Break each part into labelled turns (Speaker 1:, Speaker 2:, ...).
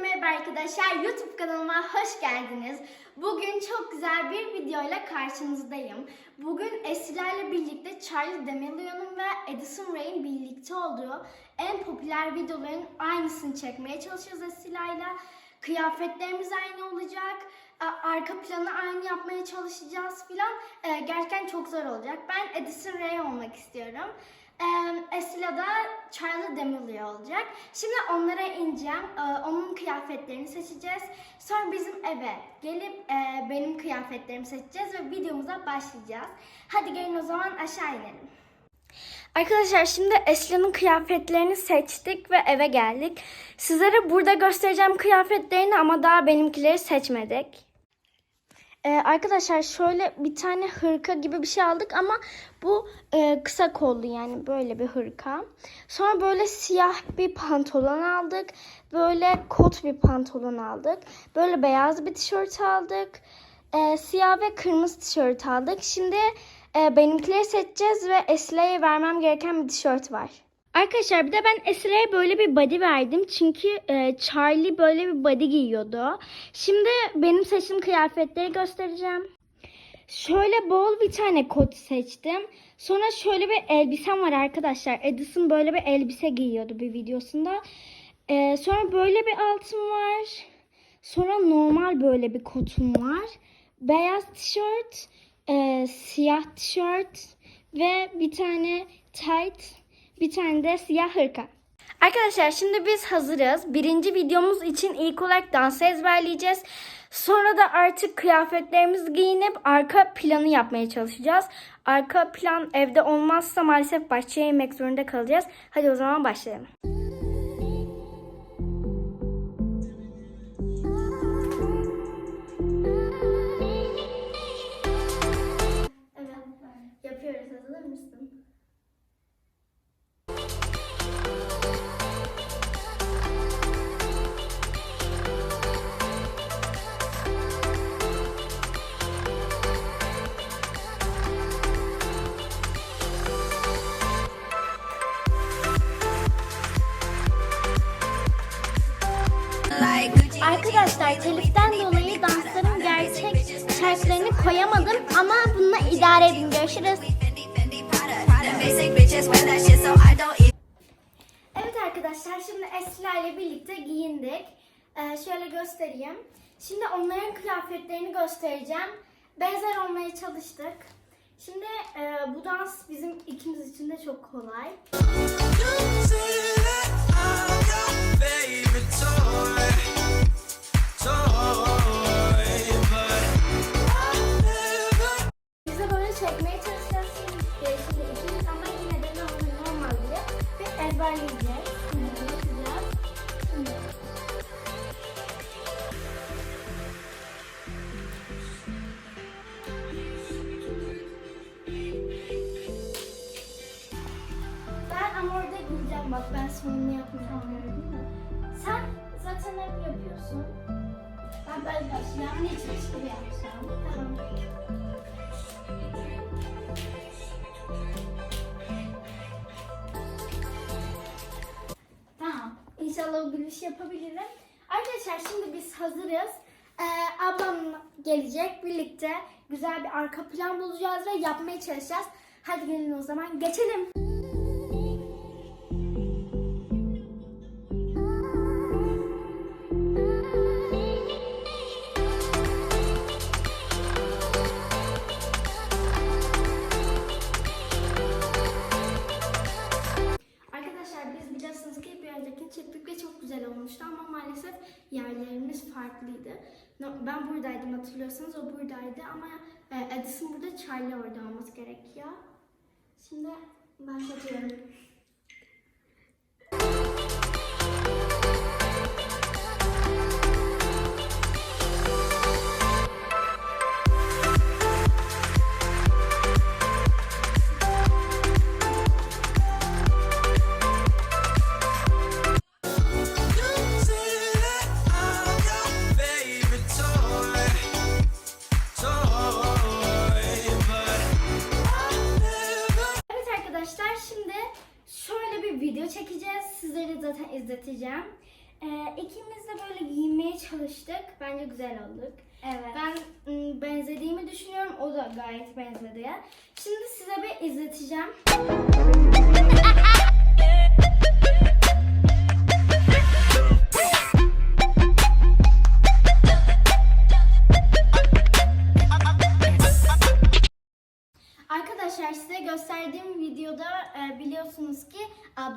Speaker 1: merhaba arkadaşlar. YouTube kanalıma hoş geldiniz. Bugün çok güzel bir videoyla karşınızdayım. Bugün Esila ile birlikte Charlie D'Amelio'nun ve Addison Rae'in birlikte olduğu en popüler videoların aynısını çekmeye çalışacağız Esila ile. Kıyafetlerimiz aynı olacak. Arka planı aynı yapmaya çalışacağız filan. Ee, Gerçekten çok zor olacak. Ben Addison Rae olmak istiyorum. Esila da Charlie D'Amelio olacak. Şimdi onlara ineceğim. Ee, onun kıyafetlerini seçeceğiz. Sonra bizim eve gelip e, benim kıyafetlerimi seçeceğiz ve videomuza başlayacağız. Hadi gelin o zaman aşağı inelim. Arkadaşlar şimdi Esla'nın kıyafetlerini seçtik ve eve geldik. Sizlere burada göstereceğim kıyafetlerini ama daha benimkileri seçmedik. Ee, arkadaşlar şöyle bir tane hırka gibi bir şey aldık ama bu e, kısa kollu yani böyle bir hırka. Sonra böyle siyah bir pantolon aldık. Böyle kot bir pantolon aldık. Böyle beyaz bir tişört aldık. Ee, siyah ve kırmızı tişört aldık. Şimdi e, benimkileri seçeceğiz ve Esra'ya vermem gereken bir tişört var. Arkadaşlar bir de ben Esra'ya böyle bir body verdim. Çünkü e, Charlie böyle bir body giyiyordu. Şimdi benim seçtiğim kıyafetleri göstereceğim. Şöyle bol bir tane kot seçtim. Sonra şöyle bir elbisem var arkadaşlar. Edison böyle bir elbise giyiyordu bir videosunda. E, sonra böyle bir altım var. Sonra normal böyle bir kotum var. Beyaz tişört, e, siyah tişört ve bir tane tight, bir tane de siyah hırka. Arkadaşlar şimdi biz hazırız. Birinci videomuz için ilk olarak dansı ezberleyeceğiz. Sonra da artık kıyafetlerimizi giyinip arka planı yapmaya çalışacağız. Arka plan evde olmazsa maalesef bahçeye inmek zorunda kalacağız. Hadi o zaman başlayalım. Evet, yapıyoruz. Hazır mısın? İdare edin. Görüşürüz. Evet arkadaşlar şimdi Esra ile birlikte giyindik. Ee, şöyle göstereyim. Şimdi onların kıyafetlerini göstereceğim. Benzer olmaya çalıştık. Şimdi e, bu dans bizim ikimiz için de çok kolay. Bak ben sonunu yapmayacağım? Sen zaten hep yapıyorsun. Ben böyle başlayacağım. Ne çıkış gibi yapacağım. Tamam. Tamam. İnşallah o gülüş yapabilirim. Arkadaşlar şimdi biz hazırız. Ee, ablam gelecek. Birlikte güzel bir arka plan bulacağız ve yapmaya çalışacağız. Hadi gelin o zaman geçelim. Olmuştu ama maalesef yerlerimiz farklıydı. Ben buradaydım hatırlıyorsanız o buradaydı ama e, Addison burada Charlie orada olması gerekiyor. Şimdi başlatıyorum. Şöyle bir video çekeceğiz. Sizlere zaten izleteceğim. Ee, ikimiz de böyle benzemeye çalıştık. Bence güzel olduk.
Speaker 2: Evet.
Speaker 1: Ben ım, benzediğimi düşünüyorum. O da gayet benzedi. Şimdi size bir izleteceğim.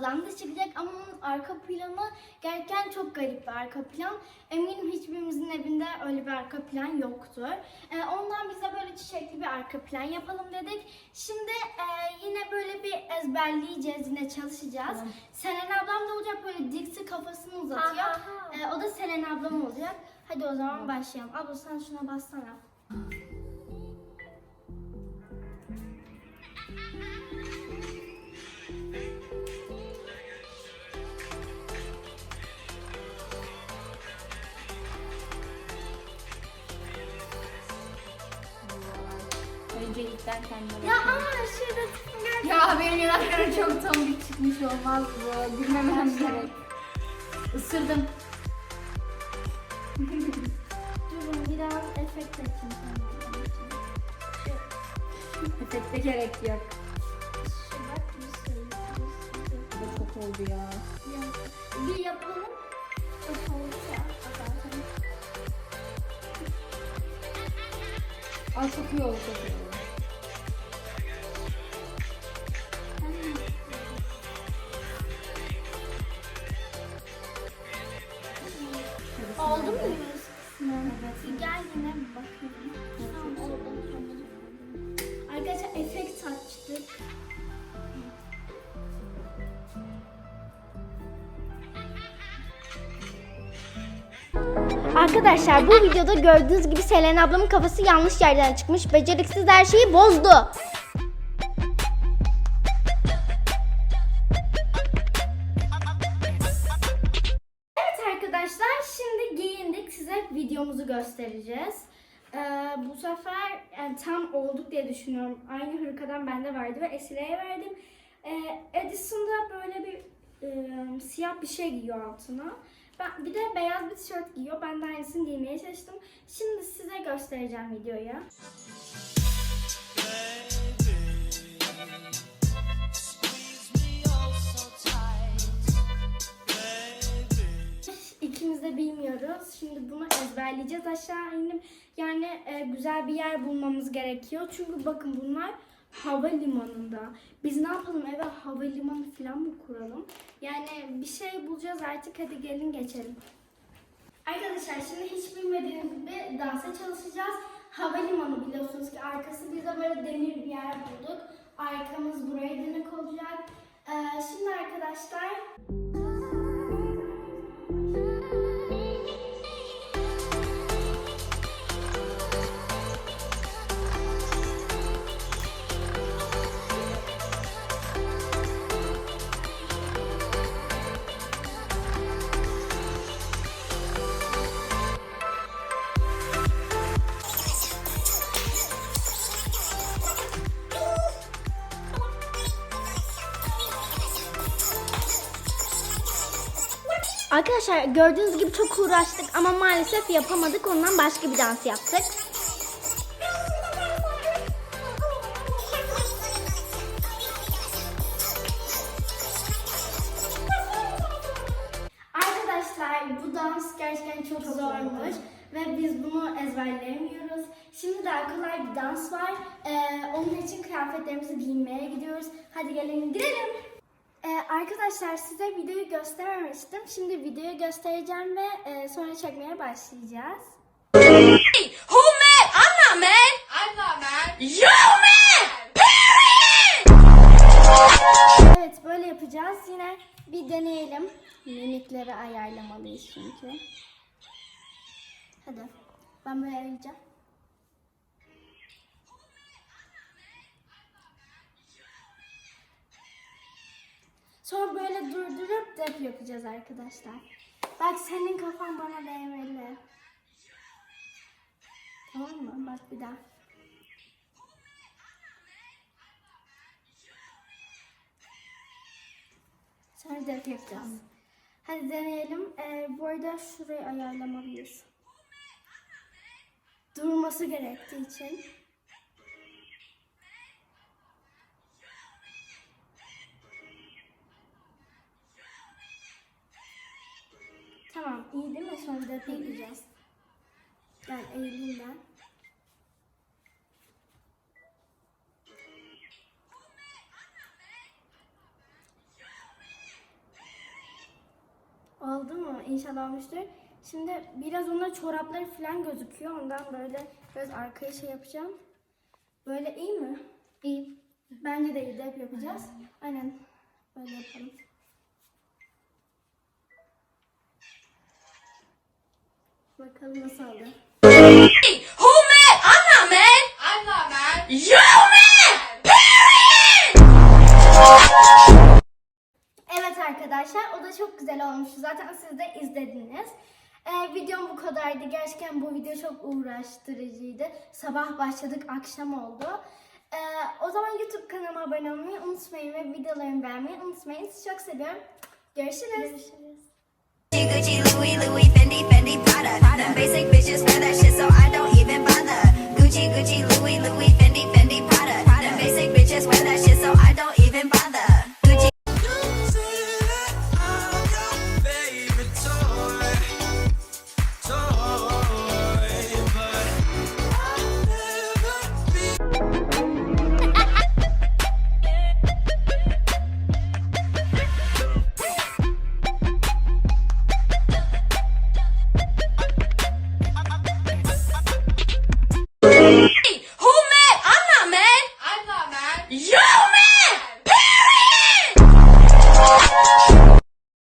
Speaker 1: ablam da çıkacak ama onun arka planı gerçekten çok garip bir arka plan. Eminim hiçbirimizin evinde öyle bir arka plan yoktur. E, ondan bize böyle çiçekli bir arka plan yapalım dedik. Şimdi e, yine böyle bir ezberleyeceğiz, yine çalışacağız. Selen ablam da olacak böyle diksi kafasını uzatıyor.
Speaker 2: Ha, ha, ha.
Speaker 1: E, o da Selen ablam olacak. Hadi o zaman başlayalım. Abla sen şuna bassana.
Speaker 3: Öncelikten kendime
Speaker 1: Ya ama şurada gel.
Speaker 3: Ya benim yanaklarım çok tombik çıkmış olmaz bu. Gülmemem gerek. Isırdım.
Speaker 1: Durun biraz efekt açayım sana.
Speaker 3: Efekte gerek yok.
Speaker 1: Şu bak bir şey. şey.
Speaker 3: Bu çok oldu ya.
Speaker 1: Ya, Bir yapalım. Çok oldu ya.
Speaker 3: Ay çok iyi oldu çok iyi oldu.
Speaker 1: Oldu mu yüz kısmı? Bir gel yine bir bakalım. Tamam, oldu. Arkadaşlar efekt açtık. Arkadaşlar bu videoda gördüğünüz gibi Selen ablamın kafası yanlış yerden çıkmış. Beceriksiz her şeyi bozdu. Göstereceğiz. Ee, bu sefer yani tam olduk diye düşünüyorum. Aynı hırkadan bende vardı ve Esile'ye verdim. Ee, Edison böyle bir e, siyah bir şey giyiyor altına. Ben, bir de beyaz bir tişört giyiyor. Ben de aynısını giymeye çalıştım. Şimdi size göstereceğim videoyu. İkimiz de bilmiyoruz. Şimdi bunu ezberleyeceğiz aşağı inip. Yani e, güzel bir yer bulmamız gerekiyor. Çünkü bakın bunlar havalimanında. Biz ne yapalım eve havalimanı falan mı kuralım? Yani bir şey bulacağız artık. Hadi gelin geçelim. Arkadaşlar şimdi hiç bilmediğiniz gibi dansa çalışacağız. Havalimanı biliyorsunuz ki arkası biz de böyle demir bir yer bulduk. Arkamız buraya dönük olacak. Ee, şimdi arkadaşlar Arkadaşlar gördüğünüz gibi çok uğraştık ama maalesef yapamadık. Ondan başka bir dans yaptık. Arkadaşlar bu dans gerçekten çok zormuş ve biz bunu ezberleyemiyoruz. Şimdi daha kolay bir dans var. Ee, onun için kıyafetlerimizi giyinmeye gidiyoruz. Hadi gelin gidelim. Ee, arkadaşlar size videoyu göstermemiştim. Şimdi videoyu göstereceğim ve e, sonra çekmeye başlayacağız.
Speaker 4: Who mad? I'm not mad. I'm not mad. You mad? Period.
Speaker 1: Evet böyle yapacağız. Yine bir deneyelim. Mimikleri ayarlamalıyız çünkü. Hadi. Ben böyle ayarlayacağım. Sonra böyle durdurup dep yapacağız arkadaşlar. Bak senin kafan bana değmeli. Tamam mı? Bak bir daha. Sonra dep yapacağız. Hadi deneyelim. Ee, bu arada şurayı ayarlamalıyız. Durması gerektiği için. Tamam, iyi değil mi? Sonra da yapacağız. Ben eğileyim ben. Oldu mu? İnşallah olmuştur. Şimdi biraz ona çorapları falan gözüküyor. Ondan böyle biraz arkaya şey yapacağım. Böyle iyi mi? İyi. Bence de iyi de yapacağız. Aynen. Böyle yapalım. Bakalım nasıl oldu.
Speaker 3: Who mad? I'm not mad. I'm not mad. You mad?
Speaker 5: Evet arkadaşlar o da çok güzel olmuştu. Zaten siz de izlediniz. Ee, videom bu kadardı. Gerçekten bu video çok uğraştırıcıydı. Sabah başladık, akşam oldu. Ee, o zaman YouTube kanalıma abone olmayı unutmayın ve videolarımı beğenmeyi unutmayın. Sizi çok seviyorum. Görüşürüz.
Speaker 1: Görüşürüz.